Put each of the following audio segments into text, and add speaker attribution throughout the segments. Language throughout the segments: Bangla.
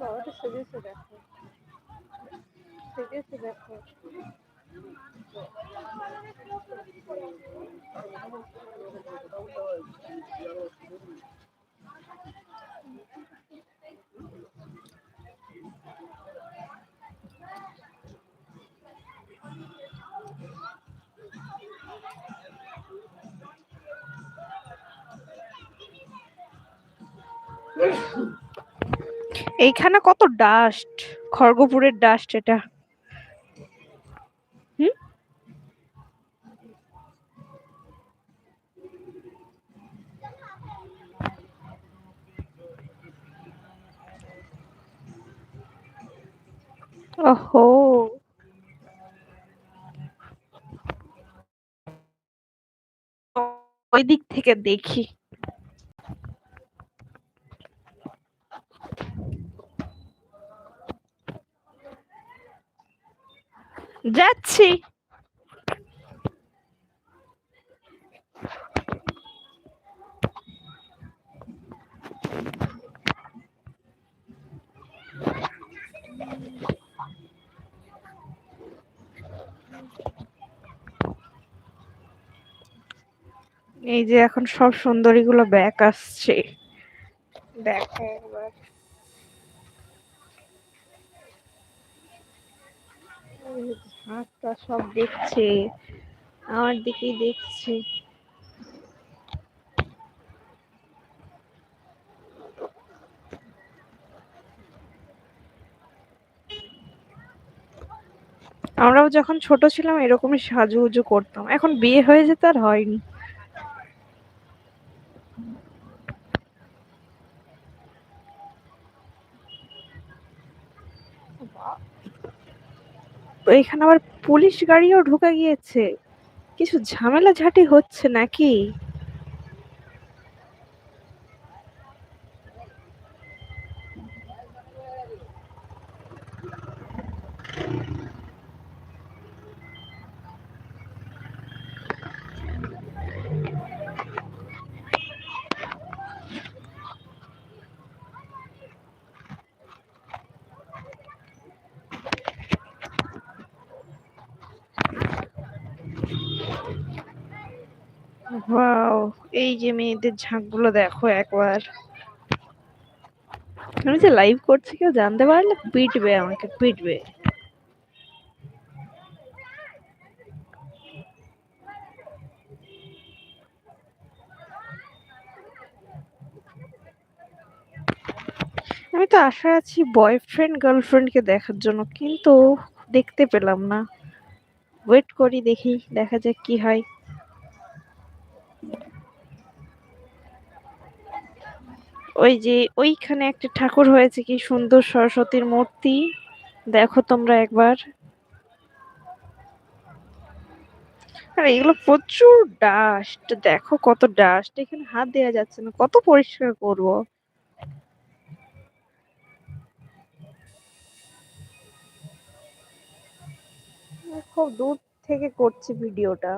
Speaker 1: বাবাটা সেজেছে দেখো সেজেছে দেখো এইখানে কত ডাস্ট খড়গপুরের ডাস্ট এটা। হুম? ওহো। ওই দিক থেকে দেখি। যাচ্ছি। এই যে এখন সব সুন্দরী গুলো ব্যাক আসছে। দেখো একবার সব দেখছে। আমার দিকেই দেখছে। আমরাও যখন ছোট ছিলাম, এরকমই সাজুগুজু করতাম। এখন বিয়ে হয়ে যেতে আর হয়নি। এখানে আবার পুলিশ গাড়িও ঢুকে গিয়েছে। কিছু ঝামেলা ঝাঁটি হচ্ছে নাকি ওয়াও এই যে মেয়েদের ঝাঁকগুলো দেখো একবার। আমি যে লাইভ করছি কেউ জানতে পারলে পিটবে আমাকে, পিটবে। আমি তো আশা আছি বয়ফ্রেন্ড গার্লফ্রেন্ডকে দেখার জন্য, কিন্তু দেখতে পেলাম না। ওয়েট করি, দেখি, দেখা যাক কি হয়। ওই যে ওইখানে একটা ঠাকুর হয়েছে, কি সুন্দর সরস্বতীর মূর্তি। দেখো তোমরা একবার। আর, এগুলো প্রচুর ডাস্ট দেখো কত ডাস্ট এখানে হাত দেওয়া যাচ্ছে না। কত পরিষ্কার করব। খুব দূর থেকে করছি ভিডিওটা।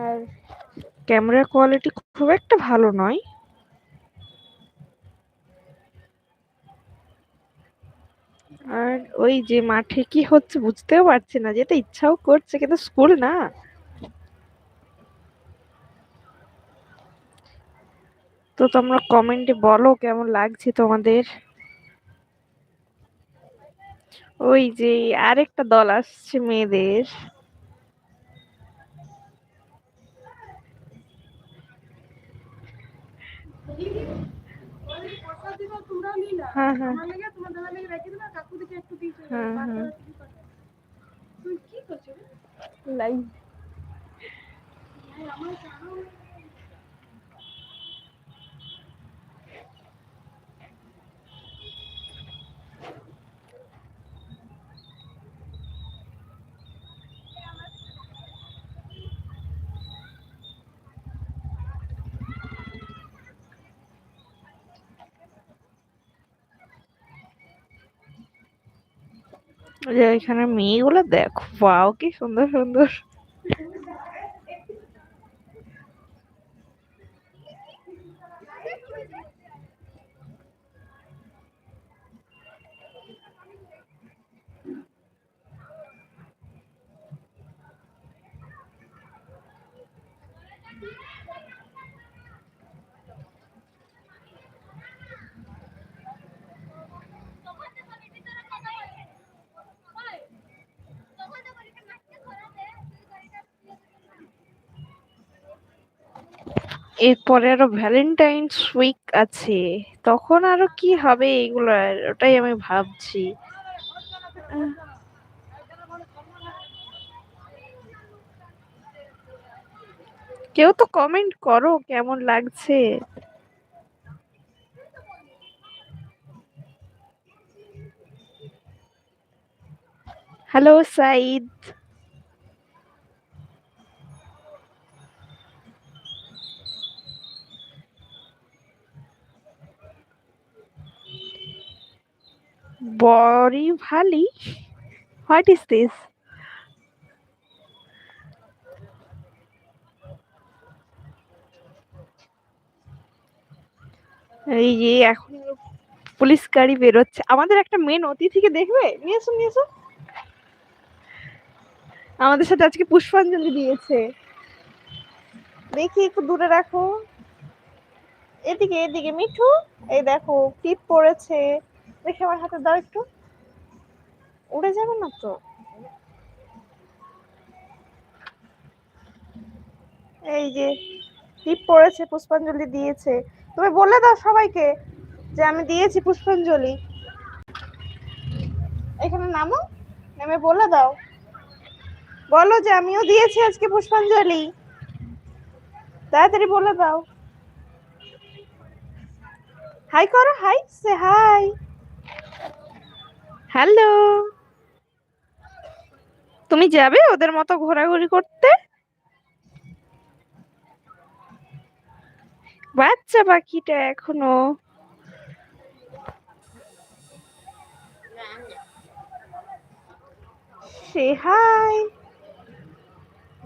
Speaker 1: আর ক্যামেরা কোয়ালিটি খুব একটা ভালো নয়। ওই যে মাঠে কি হচ্ছে বুঝতেও পারছি না, যেতে ইচ্ছাও করছে কিন্তু স্কুল না। তো তোমরা কমেন্টে বলো কেমন লাগছে তোমাদের। ওই যে আরেকটা দল আসছে মেয়েদের। হ্যাঁ হ্যাঁ হ্যাঁ হ্যাঁ। লাইভ যে এখানে মেয়েগুলো দেখো বাও কি সুন্দর সুন্দর। এরপরে আরও ভ্যালেন্টাইন্স উইক আছে। তখন আরও কি হবে এগুলার ওটাই আমি ভাবছি। কেউ তো কমেন্ট করো কেমন লাগছে। Hello Saeed Bori Valley? What is this? এই যে এখন পুলিশ গাড়ি বেরোচ্ছে। আমাদের একটা মেন অতিথিকে দেখবে? নিয়ে এসো নিয়ে এসো। আমাদের সাথে আজকে পুষ্পাঞ্জলি দিয়েছে। দেখি একটু দূরে রাখো। এদিকে এদিকে মিঠু। এই দেখো, টিপ পড়েছে। দেখে আমার হাতে দাও একটু। উড়ে যাবে না তো? এই যে টিপ পড়েছে, পুষ্পাঞ্জলি দিয়েছে। তুমি বলে দাও সবাইকে যে আমি দিয়েছি পুষ্পাঞ্জলি। এখানে নামো, নেমে বলে দাও। বলো যে আমিও দিয়েছি আজকে পুষ্পাঞ্জলি। তাড়াতাড়ি বলে দাও। হাই করো হাই সে হাই হ্যালো। তুমি যাবে ওদের মতো ঘোরাঘুরি করতে? বাচ্চা পাখিটা এখনও। সে হাই।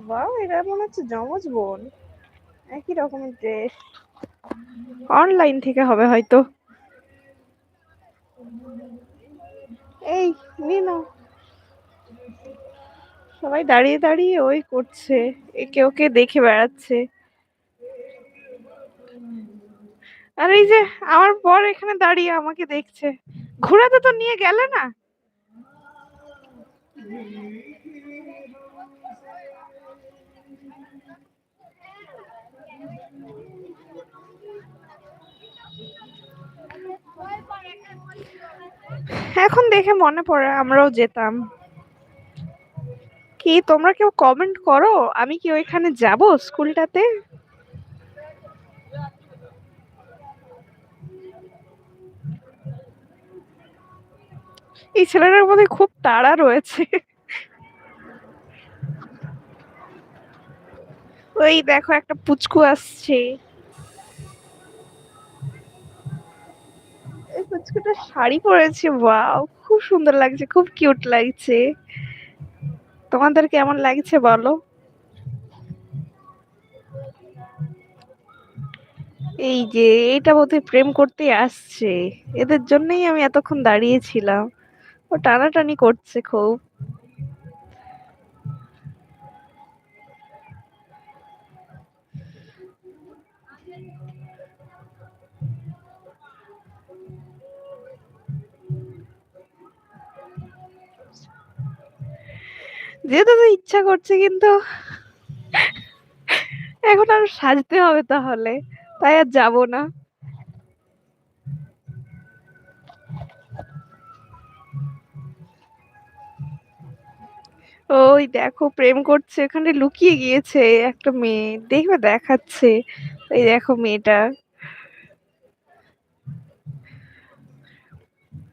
Speaker 1: বাহ, এরা মনে হচ্ছে জমজ বোন। একই রকমের ড্রেস অনলাইন থেকে হবে হয়তো। এই নিন সবাই দাঁড়িয়ে দাঁড়িয়ে ওই করছে। একে ওকে দেখে বেড়াচ্ছে। আর এই যে আমার বর এখানে দাঁড়িয়ে আমাকে দেখছে। ঘোরাতে তো নিয়ে গেলে না? এখন দেখে মনে পড়ে, আমরাও যেতাম। কি, তোমরা কেউ কমেন্ট করো? আমি কি ওইখানে যাব স্কুলটাতে? এই ছেলেটার মধ্যে খুব তাড়া রয়েছে। ওই দেখো একটা পুচকু আসছে। এই পুচকুটা শাড়ি পরেছে, ওয়াও, খুব সুন্দর লাগছে, খুব কিউট লাগছে। তোমাদের কেমন লাগছে বলো? এই যে, এটা বোধহয় প্রেম করতে আসছে। এদের জন্যই আমি এতক্ষণ দাঁড়িয়েছিলাম ও টানাটানি করছে খুব। যেতে তো ইচ্ছা করছে, কিন্তু এখন আর সাজতে হবে তাহলে। তাই আর যাব না। ওই দেখো, প্রেম করছে, ওখানে লুকিয়ে গিয়েছে একটা মেয়ে। দেখবে দেখাচ্ছে। এই দেখো মেয়েটা।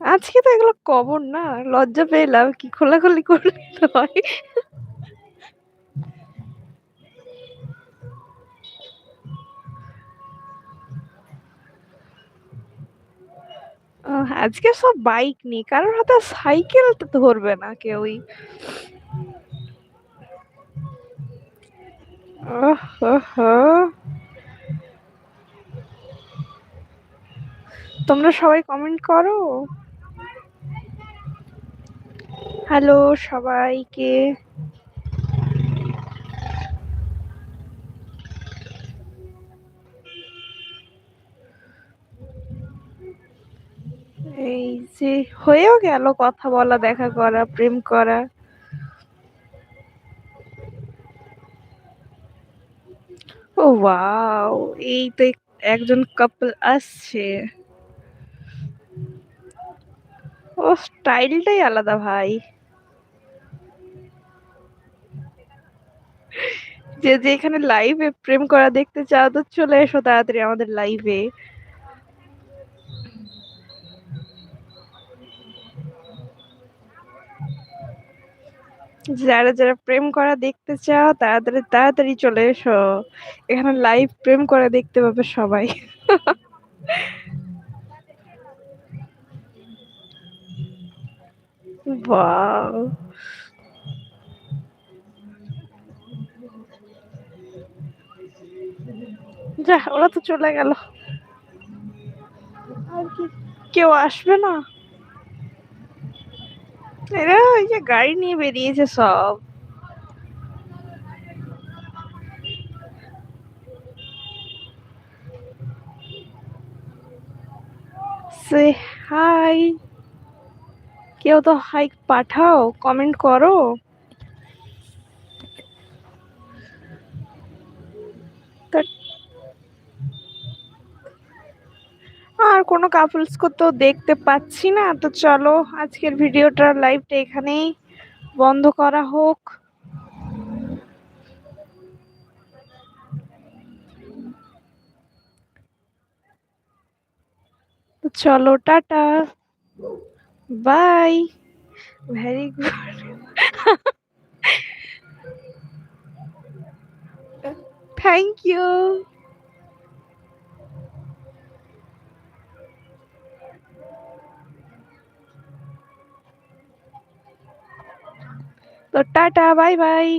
Speaker 1: আজকে তো এগুলো কবর না, লজ্জা পেলাম, কি খোলাখুলি করলে তো হয়। আজকে সব বাইক নিয়ে, কারোর হাতে সাইকেল ধরবে না কেউই। তোমরা সবাই কমেন্ট করো। হ্যালো সবাইকে। এই যে হয়েও গেল কথা বলা, দেখা করা, প্রেম করা। ও ওয়াও, এই তো একজন কাপল আসছে। ও স্টাইলটাই আলাদা ভাই। যে যে এখানে লাইভে প্রেম করা দেখতে চাও তো চলে এসো তাড়াতাড়ি আমাদের লাইভে যারা যারা প্রেম করা দেখতে চাও তাড়াতাড়ি তাড়াতাড়ি চলে এসো। এখানে লাইভ প্রেম করা দেখতে পাবে সবাই। বাহ যা, ওরা তো চলে গেল। আর কি, কেউ আসবে না? গাড়ি নিয়ে বেরিয়েছে সব। সে হাই কেউ তো হাই পাঠাও কমেন্ট করো তা- আর কোনো কাপলস তো দেখতে পাচ্ছি না। তো চলো আজকের ভিডিওটা লাইভটা এখানেই বন্ধ করা হোক। তো চলো, tata. Bye very good thank you তো টাটা বাই বাই